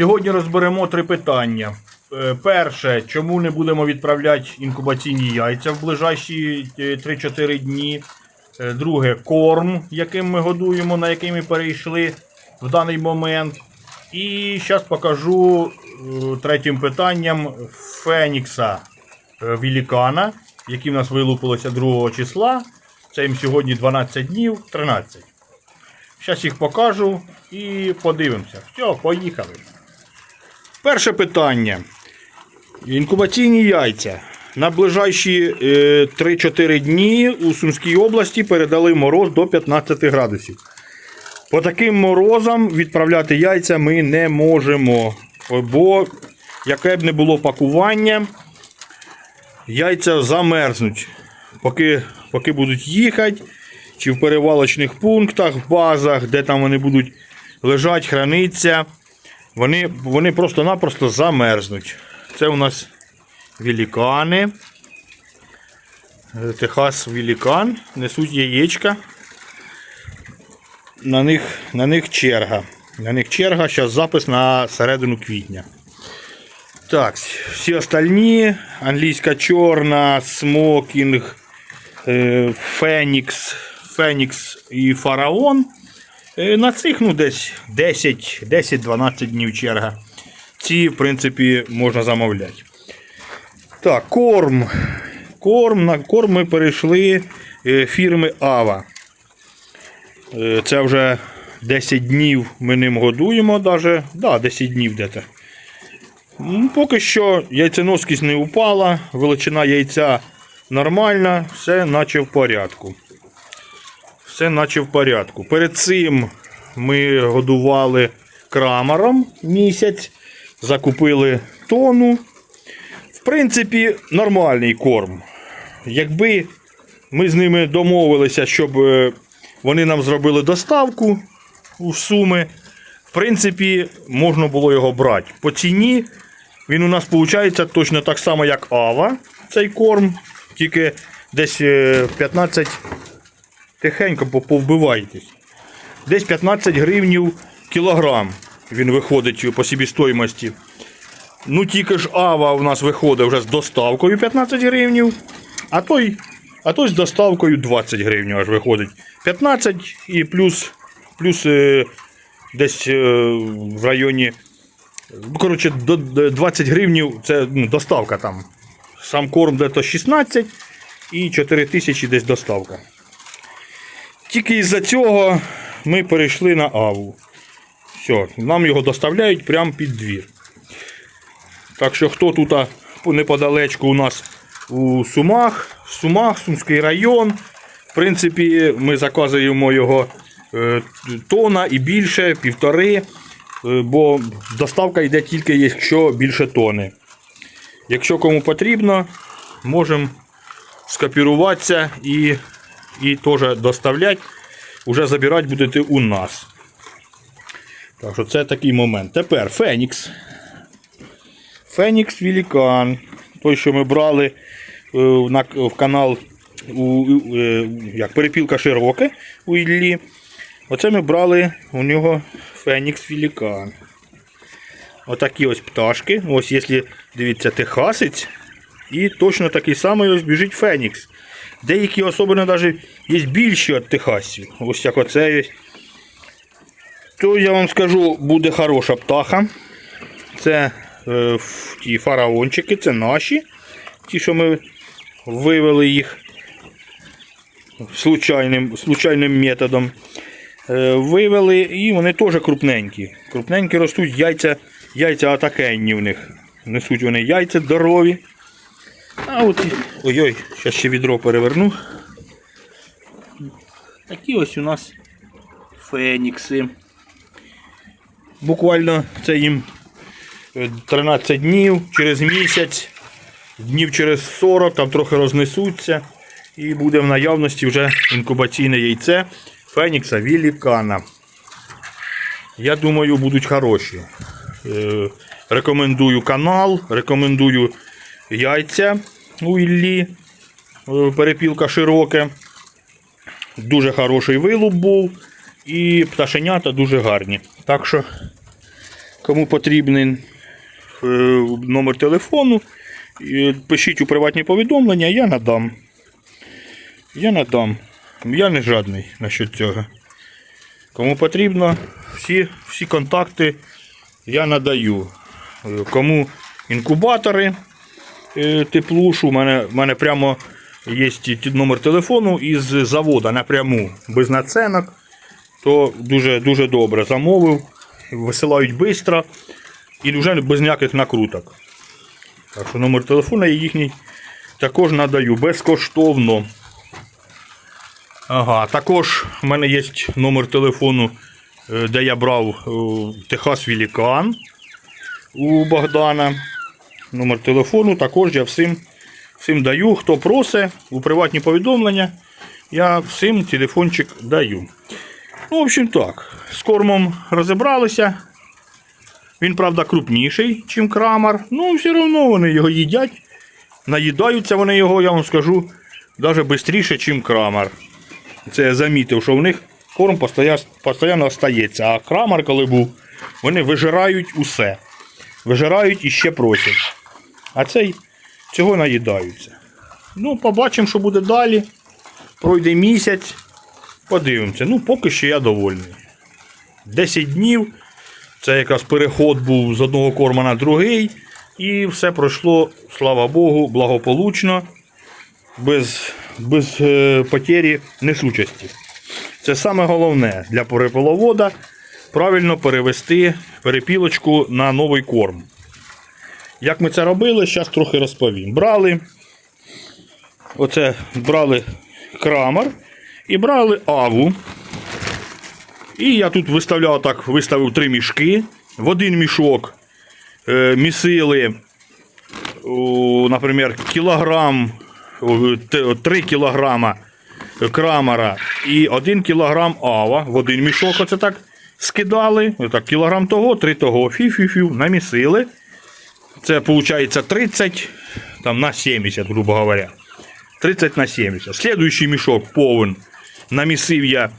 Сьогодні розберемо три питання. Е, Перше, чому не будемо відправляти інкубаційні яйця в ближайші е, 3-4 дні. Е, Друге, корм, яким ми годуємо, на який ми перейшли в даний момент. І зараз покажу е, третім питанням Фенікса е, Великана, який в нас вилупилося 2 числа. Це їм сьогодні 12 днів, 13. Зараз їх покажу і подивимося. Все, поїхали. Перше питання. Інкубаційні яйця. На ближайші е, 3-4 дні у Сумській області передали мороз до 15 градусів. По таким морозам відправляти яйця ми не можемо. Бо яке б не було пакування, яйця замерзнуть. Поки, поки будуть їхати, чи в перевалочних пунктах, в базах, де там вони будуть лежати, хранитися, вони, вони просто-напросто замерзнуть. Це у нас великани. Е, Техас великан. Несуть яєчка. На них, на них черга. На них черга, зараз запис на середину квітня. Так, всі остальні. Англійська чорна, смокінг, е, Фенікс, Фенікс і Фараон. Е, На цих ну, десь 10 10-12 днів черга. Ці, в принципі, можна замовляти. Так, корм. Корм. На корм ми перейшли е, фірми Ава. Е, Це вже 10 днів ми ним годуємо. Даже. Да, 10 днів десь. Поки що яйценоскість не упала, величина яйця нормальна, все наче в порядку. Все наче в порядку. Перед цим ми годували крамером місяць, закупили тону. В принципі, нормальний корм. Якби ми з ними домовилися, щоб е, вони нам зробили доставку у Суми, в принципі, можна було його брати. По ціні він у нас виходить точно так само, як Ава, цей корм, тільки десь е, 15 тихенько повбивайтесь. Десь 15 гривнів кілограм він виходить по собі Ну тільки ж Ава у нас виходить вже з доставкою 15 гривнів, а той, а той з доставкою 20 гривень аж виходить. 15 і плюс, плюс е, десь е, в районі. ну, Коротше, до, до 20 гривнів це ну, доставка там. Сам корм де-то 16 і 4 тисячі десь доставка. Тільки із-за цього ми перейшли на Аву. Все, нам його доставляють прямо під двір. Так що хто тут неподалечку у нас у Сумах, Сумах, Сумський район. В принципі, ми заказуємо його е, тона і більше, півтори, е, бо доставка йде тільки якщо більше тони. Якщо кому потрібно, можемо скопіруватися і, і теж доставляти. Уже забирати будете у нас. Так що це такий момент. Тепер Фенікс. Фенікс Великан. Той, що ми брали е, в канал у, е, як, Перепілка Широке у Іллі. Оце ми брали у нього Фенікс Великан. Отакі ось пташки. Ось, якщо дивіться, техасець. І точно такий самий ось біжить Фенікс. Деякі особливо навіть є більші від техасців. Ось як оце. То я вам скажу, буде хороша птаха. Це е, ті фараончики, це наші. Ті, що ми вивели їх случайним, случайним методом. Е, вивели і вони теж крупненькі. Крупненькі ростуть яйця, яйця атакенні в них. Несуть вони яйця здорові. А от ой-ой, зараз ще відро переверну. Такі ось у нас фенікси. Буквально це їм е, 13 днів, через місяць, днів через 40, там трохи рознесуться. І буде в наявності вже інкубаційне яйце Фенікса Вілікана. Я думаю, будуть хороші. Е, Рекомендую канал, рекомендую яйця у Іллі. Е, Перепілка широке. Дуже хороший вилуп був. І пташенята дуже гарні. Так що Кому потрібен номер телефону, пишіть у приватні повідомлення, я надам. Я надам. Я не жадний насчет цього. Кому потрібно, всі, всі контакти я надаю. Е, Кому інкубатори е, теплушу, у мене, в мене прямо є номер телефону із заводу напряму, без наценок, то дуже, дуже добре замовив, висилають швидко і вже без ніяких накруток. Так що номер телефону я їхній також надаю безкоштовно. Ага, також в мене є номер телефону, е, де я брав е, Техас Великан у Богдана. Номер телефону також я всім, всім даю. Хто просить у приватні повідомлення, я всім телефончик даю. Ну, в общем так, з кормом розібралися. Він, правда, крупніший, ніж крамар. Ну, все одно вони його їдять. Наїдаються вони його, я вам скажу, навіть швидше, ніж крамар. Це я замітив, що в них корм постійно остається. А крамар, коли був, вони вижирають усе. Вижирають і ще просять. А цей цього наїдаються. Ну, побачимо, що буде далі. Пройде місяць. Подивимося. Ну, поки що я довольний. 10 днів. Це якраз переход був з одного корма на другий. І все пройшло, слава Богу, благополучно, без, без е, потері несучасті. Це саме головне для перепиловода правильно перевести перепілочку на новий корм. Як ми це робили, зараз трохи розповім. Брали, оце брали крамер і брали аву. І я тут виставляв так, виставив три мішки. В один мішок е, місили, о, наприклад, кілограм, 3 кілограма крамера і 1 кілограм ава. В один мішок оце так скидали. Отак, кілограм того, 3 того, фі-фі-фі, намісили. Це виходить 30 там, на 70, грубо говоря. 30 на 70. Слідуючий мішок повен намісив я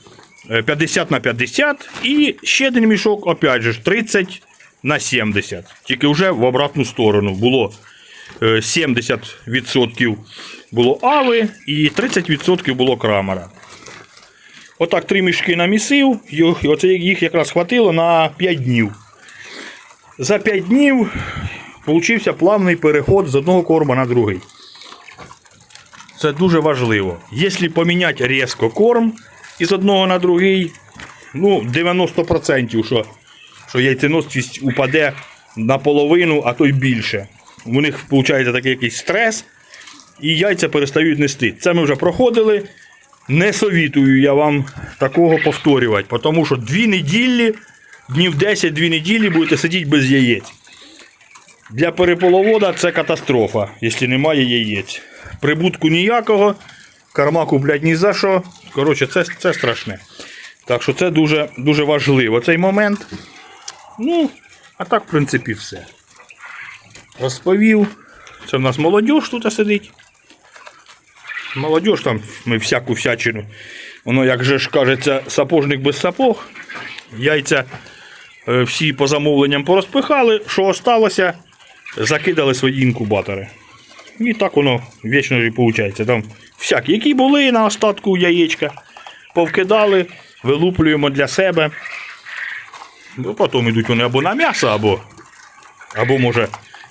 е, 50 на 50 і ще один мішок, опять же, 30 на 70. Тільки вже в обратну сторону було е, 70% було ави і 30% було крамера. Отак три мішки намісив, і оце їх якраз хватило на 5 днів. За 5 днів получився плавний переход з одного корма на другий. Це дуже важливо. Якщо поміняти різко корм із одного на другий, ну 90% що, що яйценосність упаде наполовину, а то й більше. У них виходить такий якийсь стрес, і яйця перестають нести. Це ми вже проходили. Не совітую я вам такого повторювати, тому що дві неділі, днів 10-2 неділі будете сидіти без яєць. Для переполовода це катастрофа, якщо немає яєць. Прибутку ніякого, корма куплять ні за що. Коротше, це, це страшне. Так що це дуже, дуже важливо цей момент. Ну, а так, в принципі, все. Розповів. Це в нас молодь тут сидить. Молодь там ми всяку всячину. Воно, як же ж кажеться, сапожник без сапог. Яйця е, всі по замовленням порозпихали. Що осталося, закидали свої інкубатори. І так воно вічно і виходить. Там всякі, які були на остатку яєчка, повкидали, вилуплюємо для себе. Ну, потім йдуть вони або на м'ясо, або, або може,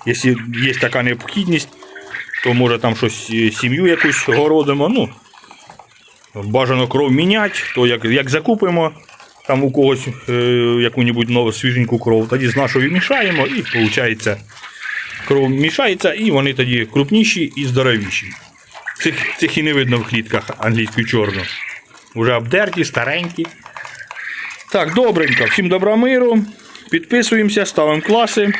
якщо є така необхідність, то може там щось е, сім'ю якусь городимо. Ну, бажано кров міняти, то як, як закупимо там у когось е, яку-небудь нову свіженьку кров, тоді з нашою мішаємо і виходить кров мішається, і вони тоді крупніші і здоровіші. Цих, цих і не видно в клітках англійською чорну. Уже обдерті, старенькі. Так, добренько. Всім добра миру. Підписуємося, ставимо класи.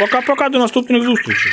Пока-пока, до наступних зустрічей.